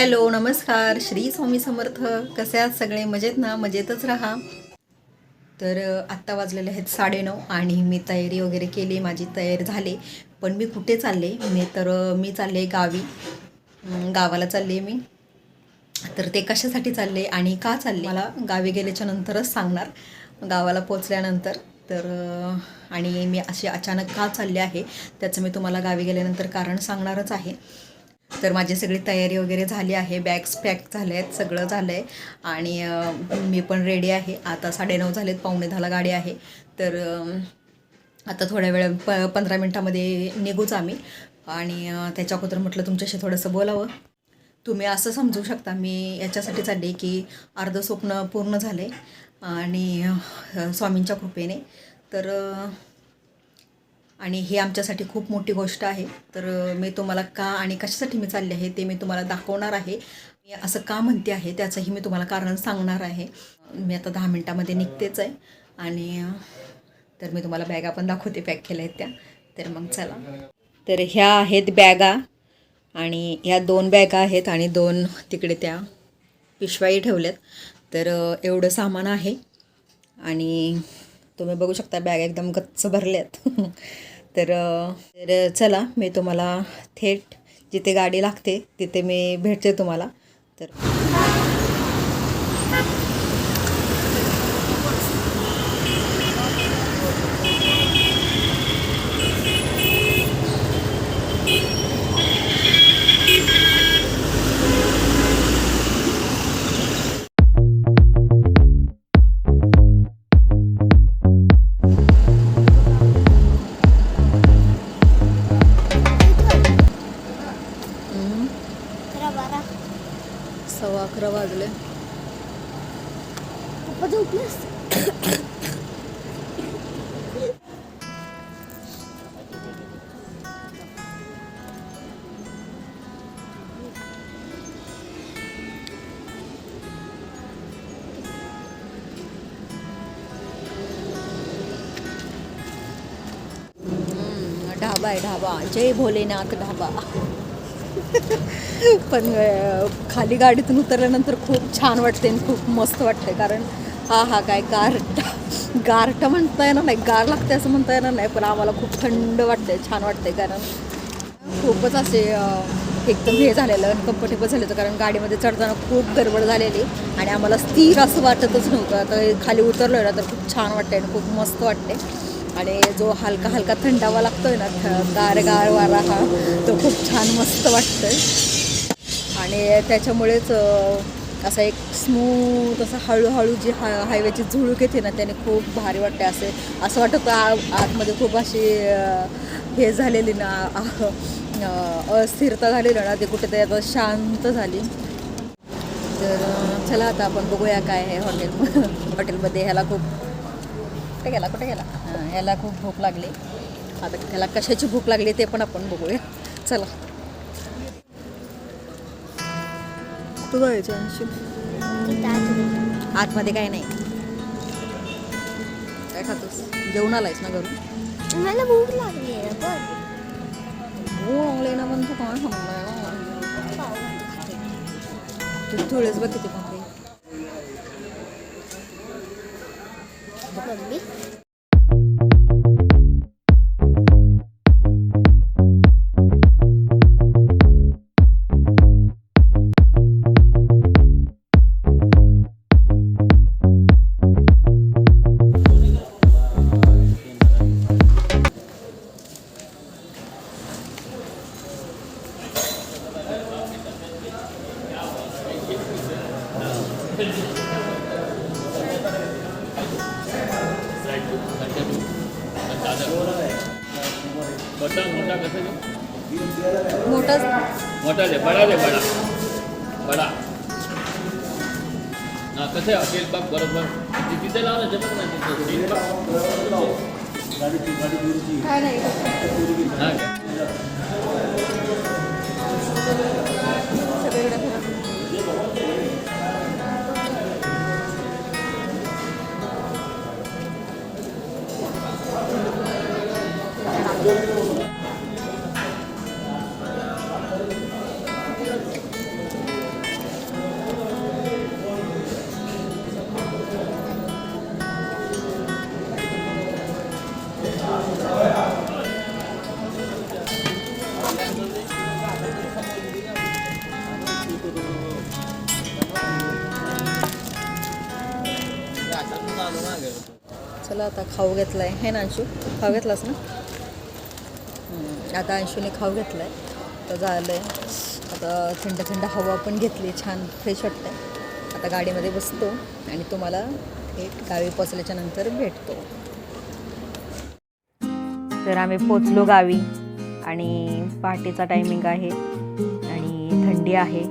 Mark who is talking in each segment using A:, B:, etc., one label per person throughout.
A: Hello नमस्कार. श्री स्वामी समर्थ. कसे आहात सगळे? मजेत ना? मजेतच राहा. तर आत्ता वाजलेले आहेत साडेनऊ आणि मी तयारी वगैरे केली माझी तयारी झाली. पण मी कुठे चालले? मी तर मी चालले गावी. गावाला चालले मी. तर ते कशासाठी चालले आणि का चालले? मला गावी गेल्याच्या नंतरच सांगणार. गावाला पोचल्यानंतर तर आणि मी अशी अचानक का चालले आहे त्याचं मी तुम्हाला गावी गेल्यानंतर कारण सांगणारच आहे. तर माझी सगळी तयारी वगैरे झाली आहे बॅग्स पॅक झाले आहेत सगळं झालं आहे आणि मी पण रेडी आहे. आता साडेनऊ झालेत पावणे दहाला गाडी आहे. तर आता थोड्या वेळ प पंधरा मिनटामध्ये निघूच आम्ही. आणि त्याच्या अगोदर म्हटलं तुमच्याशी थोडंसं बोलावं. तुम्ही असं समजू शकता मी याच्यासाठी चालले की अर्ध स्वप्न पूर्ण झाले आणि स्वामींच्या कृपेने. तर आणि हे आमच्यासाठी खूप मोठी गोष्ट आहे. तर मी तुम्हाला का आणि कशासाठी मी चालले आहे ते मी तुम्हाला दाखवणार आहे. मी असं का म्हणते आहे त्याचंही मी तुम्हाला कारण सांगणार आहे. मी आता दहा मिनटामध्ये निघतेच आहे. आणि तर मी तुम्हाला बॅगा पण दाखवते पॅक केल्या आहेत त्या. तर मग चला. तर ह्या आहेत बॅगा आणि ह्या दोन बॅगा आहेत आणि दोन तिकडे त्या पिशवाई ठेवल्यात. तर एवढं सामान आहे. आणि तुम्ही बघू शकता बॅग एकदम गच्च भरल्यात. तर तर चला मी तुम्हाला थेट जिथे गाडी लागते तिथे मी भेटते तुम्हाला. तर
B: अकरा
A: वाजले. ढाबा आहे ढाबा. जय भोलेनाथ ढाबा. पण खाली गाडीतून उतरल्यानंतर खूप छान वाटते आणि खूप मस्त वाटते कारण हा हा काय गारटा. गारट म्हणता येणार नाही. गार लागते असं म्हणता येणार नाही पण आम्हाला खूप थंड वाटते छान वाटते कारण खूपच असे एकदम हे झालेलं अनकम्फर्टेबल झालं होतं कारण गाडीमध्ये चढताना खूप गडबड झालेली आणि आम्हाला स्थिर असं वाटतच नव्हतं. आता खाली उतरलो ना तर खूप छान वाटते आणि खूप मस्त वाटते आणि जो हलका हलका थंडावा लागतोय ना थ- गार गार वारा हा तो खूप छान मस्त वाटतोय. आणि त्याच्यामुळेच असा एक स्मूथ असं हळूहळू जी हा हायवेची झुळूक येते ना त्याने खूप भारी वाटते असे असं वाटतं आ आतमध्ये खूप अशी हे झालेली ना अस्थिरता झालेली ना ते कुठेतरी आता शांत झाली. तर चला आता आपण बघूया काय आहे हॉटेल हॉटेलमध्ये ह्याला खूप कुठे गेला कुठे गेला? हां ह्याला खूप भूक लागली. आता ह्याला कशाची भूक लागली ते पण आपण बघूया. चला. जायचं आतमध्ये काय नाही. काय खातोस? जेवण आलायस ना घरून?
B: मला भूक लागली आहे ना पण
A: हो अंगले ना पण तू काय सांगणार तू थोडेच बघ किती पण
C: 僕
A: に
C: मोठा दे बडा दे बडा बडा हा कसं तेल बघ बरोबर तिथे लाव ना जमत नाही तिथे
A: काय नाही
C: हा काय?
A: सगळीकडे चला आता खाऊ घेतला आहे हे ना अंशू? खाऊ घेतलास ना? आता अंशूने खाऊ घेतला आहे तर झालं आहे आता थंड थंड हवा पण घेतली. छान फ्रेश वाटतं आहे आता गाडीमध्ये बसतो आणि तुम्हाला थेट गावी पोचल्याच्या नंतर भेटतो. तर आम्ही पोचलो गावी आणि पहाटेचा टायमिंग आहे आणि थंडी आहे.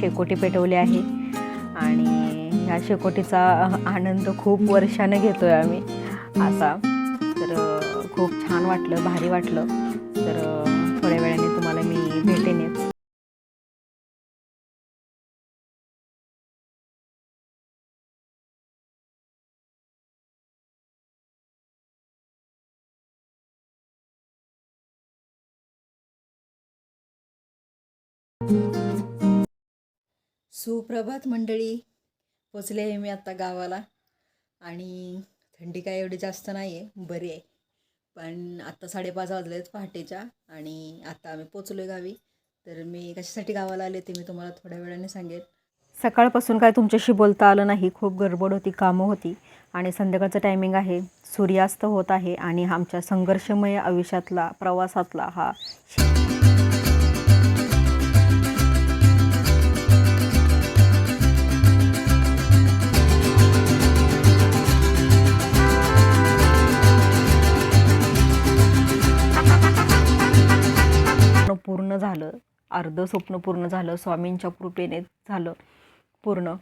A: शेकोटी पेटवली आहे. आणि ह्या शेकोटीचा आनंद खूप वर्षानं घेतो आहे आम्ही. असा तर खूप छान वाटलं भारी वाटलं. तर थोड्या वेळाने तुम्हाला मी भेटेनच सुप्रभात मंडळी. पोचले आहे मी आत्ता गावाला. आणि थंडी काय एवढी जास्त नाही आहे बरी आहे. पण आत्ता साडेपाच वाजले आहेत पहाटेच्या आणि आत्ता आम्ही पोचलो आहे गावी. तर मी कशासाठी गावाला आले ते मी तुम्हाला थोड्या वेळाने सांगेन. सकाळपासून काय तुमच्याशी बोलता आलं नाही खूप गडबड होती कामं होती आणि संध्याकाळचं टायमिंग आहे. सूर्यास्त होत आहे आणि आमच्या संघर्षमय आयुष्यातला प्रवासातला हा पूर्ण झालं. अर्ध स्वप्न पूर्ण झालं. स्वामींच्या कृपेने झालं पूर्ण.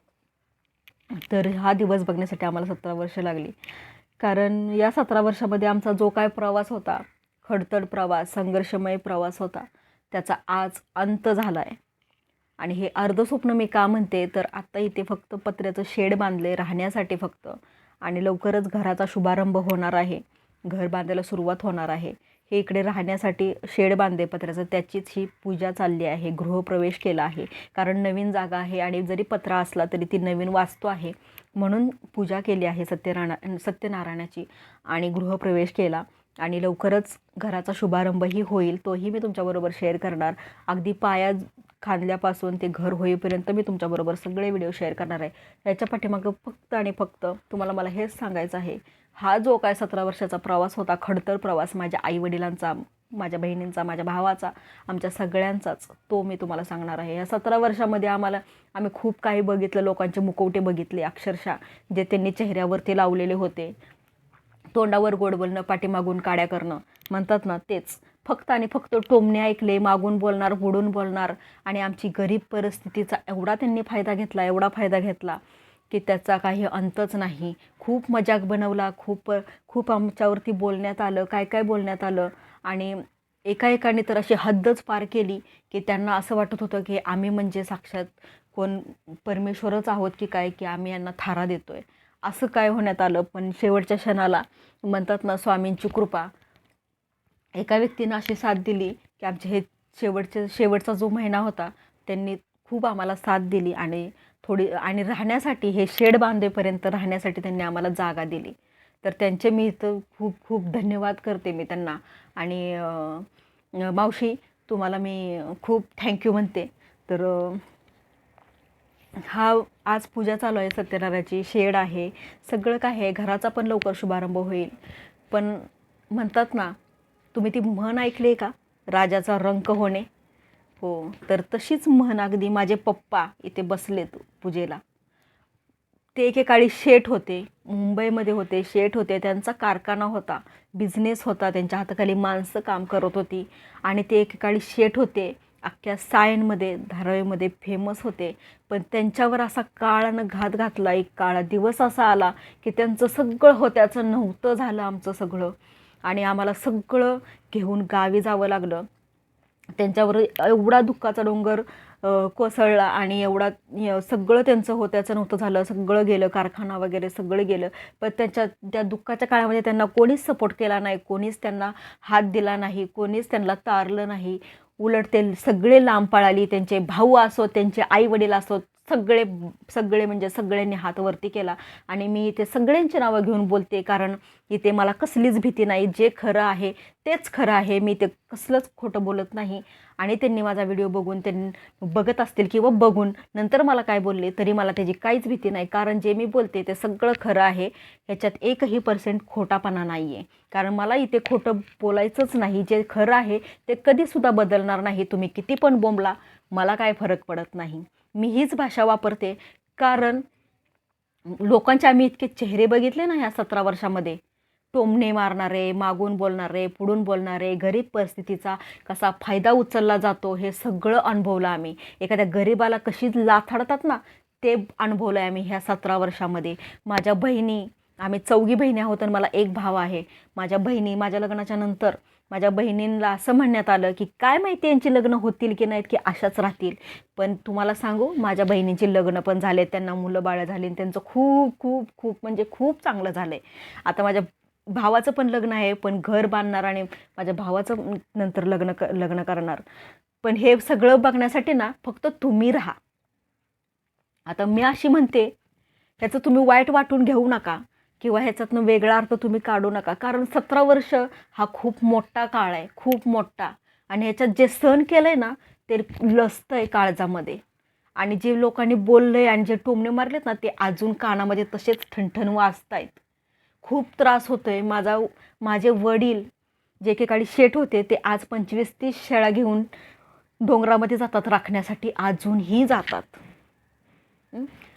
A: तर हा दिवस बघण्यासाठी आम्हाला सतरा वर्ष लागली. कारण या सतरा वर्षामध्ये आमचा जो काय प्रवास होता खडतड प्रवास संघर्षमय प्रवास होता त्याचा आज अंत झाला आहे आणि हे अर्ध स्वप्न मी का म्हणते तर आत्ता इथे फक्त पत्र्याचं शेड बांधले राहण्यासाठी फक्त. आणि लवकरच घराचा शुभारंभ होणार आहे. घर बांधायला सुरुवात होणार आहे. हे इकडे राहण्यासाठी शेड बांधे पत्र्याचं त्याचीच ही पूजा चालली आहे गृहप्रवेश केला आहे. कारण नवीन जागा आहे आणि जरी पत्रा असला तरी ती नवीन वास्तू आहे. म्हणून पूजा केली आहे सत्यनारायण सत्यनारायणाची आणि गृहप्रवेश केला. आणि लवकरच घराचा शुभारंभही होईल तोही मी तुमच्याबरोबर शेअर करणार. अगदी पाया खांदल्यापासून ते घर होईपर्यंत मी तुमच्याबरोबर सगळे व्हिडिओ शेअर करणार आहे. याच्या पाठीमागं फक्त आणि फक्त तुम्हाला मला हेच सांगायचं आहे हा जो काय सतरा वर्षाचा प्रवास होता खडतर प्रवास माझ्या आईवडिलांचा माझ्या बहिणींचा माझ्या भावाचा आमच्या सगळ्यांचाच तो मी तुम्हाला सांगणार आहे. या सतरा वर्षामध्ये आम्हाला आम्ही खूप काही बघितलं लोकांचे मुखवटे बघितले अक्षरशः जे त्यांनी चेहऱ्यावरती लावलेले होते. तोंडावर गोड बोलणं पाठीमागून काड्या करणं म्हणतात ना तेच. फक्त आणि फक्त टोमणे ऐकले मागून बोलणार बुडून बोलणार आणि आमची गरीब परिस्थितीचा एवढा त्यांनी फायदा घेतला एवढा फायदा घेतला की त्याचा काही अंतच नाही. खूप मजाक बनवला खूप खूप आमच्यावरती बोलण्यात आलं काय काय बोलण्यात आलं. आणि एका एकाने तर अशी हद्दच पार केली की त्यांना असं वाटत होतं की आम्ही म्हणजे साक्षात कोण परमेश्वरच आहोत की काय की आम्ही यांना थारा देतो आहे असं काय होण्यात आलं. पण शेवटच्या क्षणाला म्हणतात ना स्वामींची कृपा. एका व्यक्तीनं अशी साथ दिली की आमचे हे शेवटचे शेवटचा जो महिना होता त्यांनी खूप आम्हाला साथ दिली आणि थोडी आणि राहण्यासाठी हे शेड बांधेपर्यंत राहण्यासाठी त्यांनी आम्हाला जागा दिली. तर त्यांचे मी इथं खूप खूप धन्यवाद करते मी त्यांना. आणि मावशी तुम्हाला मी खूप थँक्यू म्हणते. तर हा आज पूजा चालू आहे सत्यनारायणाची. शेड आहे. सगळं काय आहे. घराचा पण लवकर शुभारंभ होईल. पण म्हणतात ना तुम्ही ती म्हण ऐकली का? राजाचा रंक होणे. हो तर तशीच म्हण अगदी माझे पप्पा इथे बसलेत पूजेला. ते एकेकाळी शेठ होते मुंबईमध्ये होते शेठ होते त्यांचा कारखाना होता बिझनेस होता त्यांच्या हाताखाली माणसं काम करत होती आणि ते एकेकाळी शेठ होते अख्ख्या सायनमध्ये धारावीमध्ये फेमस होते. पण त्यांच्यावर असा काळानं घात घातला एक काळा दिवस असा आला की त्यांचं सगळं होत्याचं नव्हतं झालं आमचं सगळं. आणि आम्हाला सगळं घेऊन गावी जावं लागलं. त्यांच्यावर एवढा दुःखाचा डोंगर कोसळला आणि एवढा सगळं त्यांचं होत्याचं नव्हतं झालं. सगळं गेलं कारखाना वगैरे सगळं गेलं. पण त्यांच्या त्या दुःखाच्या काळामध्ये त्यांना कोणीच सपोर्ट केला नाही कोणीच त्यांना हात दिला नाही कोणीच त्यांना तारलं नाही. उलट ते सगळे लांब पळाली त्यांचे भाऊ असोत त्यांचे आई वडील असोत सगळे सगळे म्हणजे सगळ्यांनी हात वरती केला. आणि मी इथे सगळ्यांची नावं घेऊन बोलते कारण इथे मला कसलीच भीती नाही. जे खरं आहे तेच खरं आहे. मी ते कसलंच खोटं बोलत नाही. आणि त्यांनी माझा व्हिडिओ बघून त्यांनी बघत असतील किंवा बघून नंतर मला काय बोलले तरी मला त्याची काहीच भीती नाही. कारण जे मी बोलते ते सगळं खरं आहे. ह्याच्यात एकही पर्सेंट खोटापणा नाही आहे कारण मला इथे खोटं बोलायचंच नाही. जे खरं आहे ते कधीसुद्धा बदलणार नाही. तुम्ही किती पण बोंबला मला काय फरक पडत नाही. मी हीच भाषा वापरते. कारण लोकांचे आम्ही इतके चेहरे बघितले ना ह्या सतरा वर्षामध्ये. टोमणे मारणारे मागून बोलणारे पुढून बोलणारे गरीब परिस्थितीचा कसा फायदा उचलला जातो हे सगळं अनुभवलं आम्ही. एखाद्या गरीबाला कशी लाथाडतात ना ते अनुभवलं आहे आम्ही ह्या सतरा वर्षामध्ये. माझ्या बहिणी आम्ही चौघी बहिणी आहोत आणि मला एक भाव आहे. माझ्या बहिणी माझ्या लग्नाच्या नंतर माझ्या बहिणींना असं म्हणण्यात आलं की काय माहिती यांची लग्न होतील की नाहीत की अशाच राहतील? पण तुम्हाला सांगू माझ्या बहिणींची लग्न पण झाले त्यांना मुलं बाळं झाली आणि त्यांचं खूप खूप खूप म्हणजे खूप चांगलं झालं आहे आता माझ्या भावाचं पण लग्न आहे पण घर बांधणार आणि माझ्या भावाचं नंतर लग्न क लग्न करणार. पण हे सगळं बघण्यासाठी ना फक्त तुम्ही राहा. आता मी अशी म्हणते ह्याचं तुम्ही वाईट वाटून घेऊ नका. किंवा ह्याच्यातनं वेगळा अर्थ तुम्ही काढू नका. कारण सतरा वर्ष हा खूप मोठा काळ आहे खूप मोठा. आणि ह्याच्यात जे सहन केलं आहे ना ते लसतं आहे काळजामध्ये. आणि जे लोकांनी बोललं आहे आणि जे टोमणे मारलेत ना ते अजून कानामध्ये तसेच ठणठण वाजत आहेत खूप त्रास होतो आहे माझा माझे वडील जे एकेकाळी शेट होते ते आज पंचवीस तीस शेळ्या घेऊन डोंगरामध्ये जातात राखण्यासाठी. अजूनही जातात.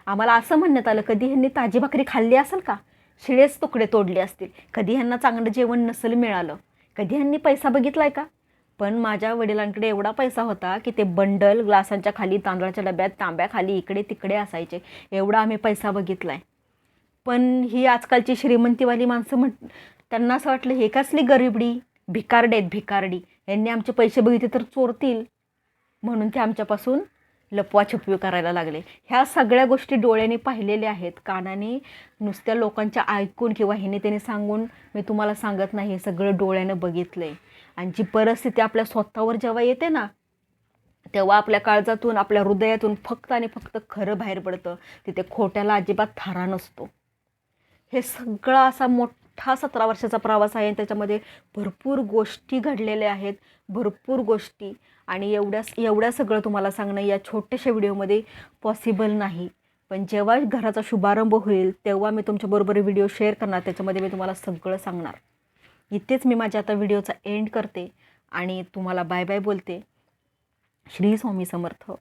A: आम्हाला असं म्हणण्यात आलं कधी ह्यांनी ताजी भाकरी खाल्ली असेल का? शिळेच तुकडे तोडले असतील. कधी ह्यांना चांगलं जेवण नसेल मिळालं? कधी ह्यांनी पैसा बघितला आहे का? पण माझ्या वडिलांकडे एवढा पैसा होता की ते बंडल ग्लासांच्या खाली तांदळाच्या डब्यात तांब्याखाली इकडे तिकडे असायचे. एवढा आम्ही पैसा बघितला आहे पण ही आजकालची श्रीमंतीवाली माणसं म्हण त्यांना असं वाटलं हे कसली गरिबडी? भिकारडे आहेत भिकारडी. यांनी आमचे पैसे बघितले तर चोरतील. म्हणून ते आमच्यापासून लपवाछपवी करायला लागले. ह्या सगळ्या गोष्टी डोळ्याने पाहिलेल्या आहेत. कानाने नुसत्या लोकांच्या ऐकून किंवा हिने त्याने सांगून मी तुम्हाला सांगत नाही हे सगळं डोळ्यानं बघितलं आहे आणि जी परिस्थिती आपल्या स्वतःवर जेव्हा येते ना तेव्हा आपल्या काळजातून आपल्या हृदयातून फक्त आणि फक्त खरं बाहेर पडतं. तिथे खोट्याला अजिबात थारा नसतो. हे सगळा असा मोठा सतरा वर्षाचा प्रवास आहे आणि त्याच्यामध्ये भरपूर गोष्टी घडलेल्या आहेत भरपूर गोष्टी. आणि एवढ्या एवढ्या सगळं तुम्हाला सांगणं या छोट्याशा व्हिडिओमध्ये पॉसिबल नाही. पण जेव्हा घराचा शुभारंभ होईल तेव्हा मी तुमच्याबरोबर व्हिडिओ शेअर करणार. त्याच्यामध्ये मी तुम्हाला सगळं सांगणार. इथेच मी माझ्या आता व्हिडिओचा एंड करते आणि तुम्हाला बाय बाय बोलते. श्री स्वामी समर्थ.